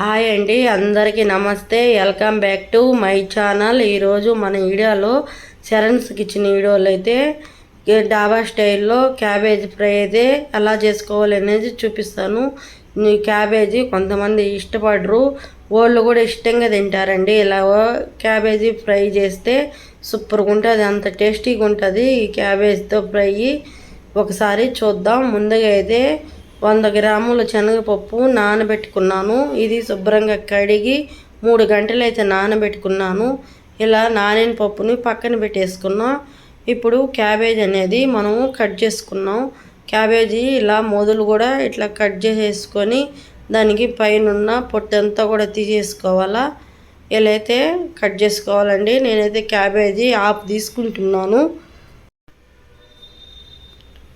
Hi అండి అందరికీ నమస్తే. Welcome back to my channel. ఈరోజు మన వీడియోలో శరణ్స్కి ఇచ్చిన వీడియోలో అయితే డాబా స్టైల్లో క్యాబేజీ ఫ్రై అయితే ఎలా చేసుకోవాలి అనేది చూపిస్తాను. క్యాబేజీ కొంతమంది ఇష్టపడరు. వాళ్ళు కూడా ఇష్టంగా తింటారండి. ఇలా క్యాబేజీ ఫ్రై చేస్తే సూపర్గా ఉంటుంది అంత టేస్టీగా ఉంటుంది. ఈ క్యాబేజీతో ఫ్రై ఒకసారి చూద్దాం. ముందుగా అయితే వంద గ్రాముల శనగపప్పు నానబెట్టుకున్నాను. ఇది శుభ్రంగా కడిగి మూడు గంటలు అయితే నానబెట్టుకున్నాను. ఇలా నానిన పప్పుని పక్కన పెట్టేసుకున్నాం. ఇప్పుడు క్యాబేజ్ అనేది మనము కట్ చేసుకున్నాం. క్యాబేజీ ఇలా మొదలు కూడా ఇట్లా కట్ చేసేసుకొని దానికి పైన పొట్టంతా కూడా తీసేసుకోవాలా. ఇలా అయితే కట్ చేసుకోవాలండి నేనైతే క్యాబేజీ ఆపు తీసుకుంటున్నాను.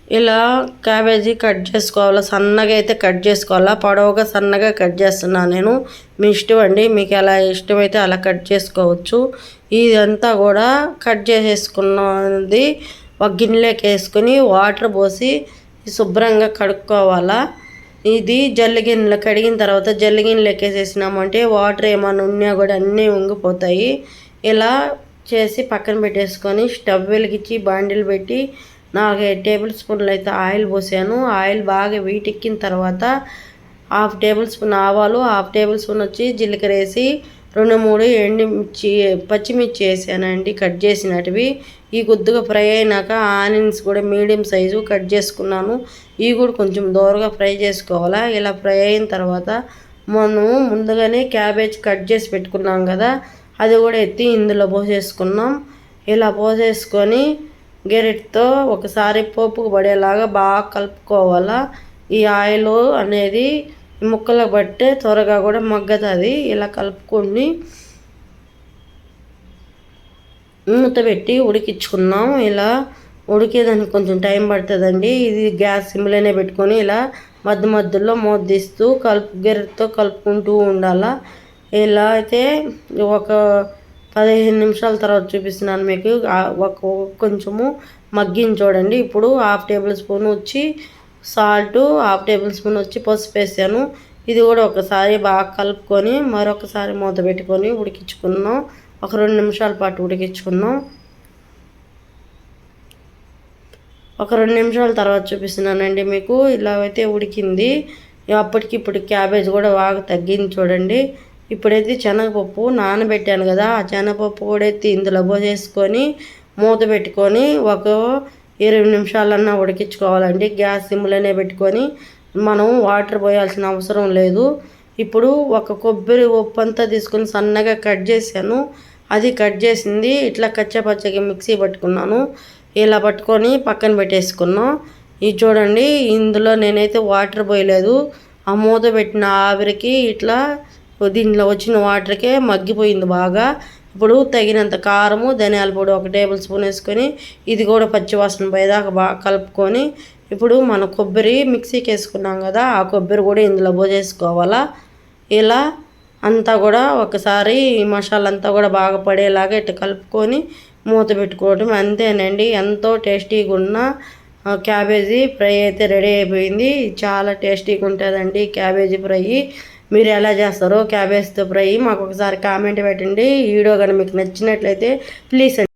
ఇలా క్యాబేజీ కట్ చేసుకోవాలా సన్నగా అయితే కట్ చేసుకోవాలా పొడవుగా సన్నగా కట్ చేస్తున్నాను నేను. మీ ఇష్టం అండి మీకు ఎలా ఇష్టమైతే అలా కట్ చేసుకోవచ్చు. ఇదంతా కూడా కట్ చేసేసుకున్నది ఒక గిన్నెలోకి వేసుకొని వాటర్ పోసి శుభ్రంగా కడుక్కోవాలా. ఇది జల్లి గిన్నెలో కడిగిన తర్వాత జల్లి గిన్నెలోకి వేసేసినామంటే వాటర్ ఏమైనా ఉన్నా కూడా అన్నీ ఉంగిపోతాయి. ఇలా చేసి పక్కన పెట్టేసుకొని స్టవ్ వెలిగించి బాండిలు పెట్టి నాలుగు టేబుల్ స్పూన్లు అయితే ఆయిల్ పోసాను. ఆయిల్ బాగా వీటెక్కిన తర్వాత హాఫ్ టేబుల్ స్పూన్ ఆవాలు హాఫ్ టేబుల్ స్పూన్ వచ్చి జీలకర్ర వేసి రెండు మూడు ఎండుమిర్చి పచ్చిమిర్చి వేసానండి కట్ చేసినటివి. ఈ కొద్దిగా ఫ్రై అయినాక ఆనియన్స్ కూడా మీడియం సైజు కట్ చేసుకున్నాను. ఇవి కూడా కొంచెం దూరగా ఫ్రై చేసుకోవాలా? ఇలా ఫ్రై అయిన తర్వాత మనం ముందుగానే క్యాబేజ్ కట్ చేసి పెట్టుకున్నాం కదా అది కూడా ఎత్తి ఇందులో పోసేసుకున్నాం. ఇలా పోసేసుకొని గెరెట్తో ఒకసారి పోపుకు పడేలాగా బాగా కలుపుకోవాలా. ఈ ఆయిల్ అనేది ముక్కలు బట్టే త్వరగా కూడా మగ్గతుంది. ఇలా కలుపుకొని మూత పెట్టి ఉడికించుకున్నాం ఇలా ఉడికేదానికి కొంచెం టైం పడుతుందండి. ఇది గ్యాస్ సిమ్లోనే పెట్టుకొని ఇలా మధ్య మధ్యలో మోద్దిస్తూ కలుపు గెరతో కలుపుకుంటూ ఉండాలా. ఇలా అయితే ఒక పదిహేను నిమిషాల తర్వాత చూపిస్తున్నాను మీకు. ఒక కొంచెము మగ్గిని చూడండి. ఇప్పుడు హాఫ్ టేబుల్ స్పూన్ వచ్చి సాల్ట్ హాఫ్ టేబుల్ స్పూన్ వచ్చి పసుపు వేసాను. ఇది కూడా ఒకసారి బాగా కలుపుకొని మరొకసారి మూత పెట్టుకొని ఉడికించుకున్నాం ఒక రెండు నిమిషాల పాటు ఉడికించుకున్నాం ఒక రెండు నిమిషాల తర్వాత చూపిస్తున్నానండి మీకు. ఇలా అయితే ఉడికింది. అప్పటికి ఇప్పుడు క్యాబేజ్ కూడా బాగా తగ్గింది చూడండి. ఇప్పుడైతే శనగపప్పు నానబెట్టాను కదా ఆ శనగపప్పు కూడా ఎత్తి ఇందులో పోసేసుకొని మూత పెట్టుకొని ఒక ఇరవై నిమిషాలన్నా ఉడికించుకోవాలండి. గ్యాస్ సిమ్లోనే పెట్టుకొని మనం వాటర్ పోయాల్సిన అవసరం లేదు. ఇప్పుడు ఒక కొబ్బరి ఉప్పు అంతా తీసుకొని సన్నగా కట్ చేశాను. అది కట్ చేసింది ఇట్లా కచ్చపచ్చగా మిక్సీ పట్టుకున్నాను. ఇలా పట్టుకొని పక్కన పెట్టేసుకున్నాం. ఇది చూడండి ఇందులో నేనైతే వాటర్ పోయలేదు. ఆ మూత పెట్టిన ఆవిరికి ఇట్లా దీంట్లో వచ్చిన వాటర్కే మగ్గిపోయింది బాగా. ఇప్పుడు తగినంత కారము ధనియాల పొడి ఒక టేబుల్ స్పూన్ వేసుకొని ఇది కూడా పచ్చివాసన పోయేదాకా బాగా కలుపుకొని ఇప్పుడు మన కొబ్బరి మిక్సీకి వేసుకున్నాం కదా ఆ కొబ్బరి కూడా ఇందులో పోసేసుకోవాలా. ఇలా అంతా కూడా ఒకసారి మసాలా అంతా కూడా బాగా పడేలాగా ఇట్లా కలుపుకొని మూత పెట్టుకోవడం అంతేనండి. ఎంతో టేస్టీగా ఉన్న క్యాబేజీ ఫ్రై అయితే రెడీ అయిపోయింది. చాలా టేస్టీగా ఉంటుందండి క్యాబేజీ ఫ్రై. మీరు ఎలా చేస్తారో క్యాబేజ్తో ఫ్రై మాకు ఒకసారి కామెంట్ పెట్టండి. వీడియో కానీ మీకు నచ్చినట్లయితే ప్లీజ్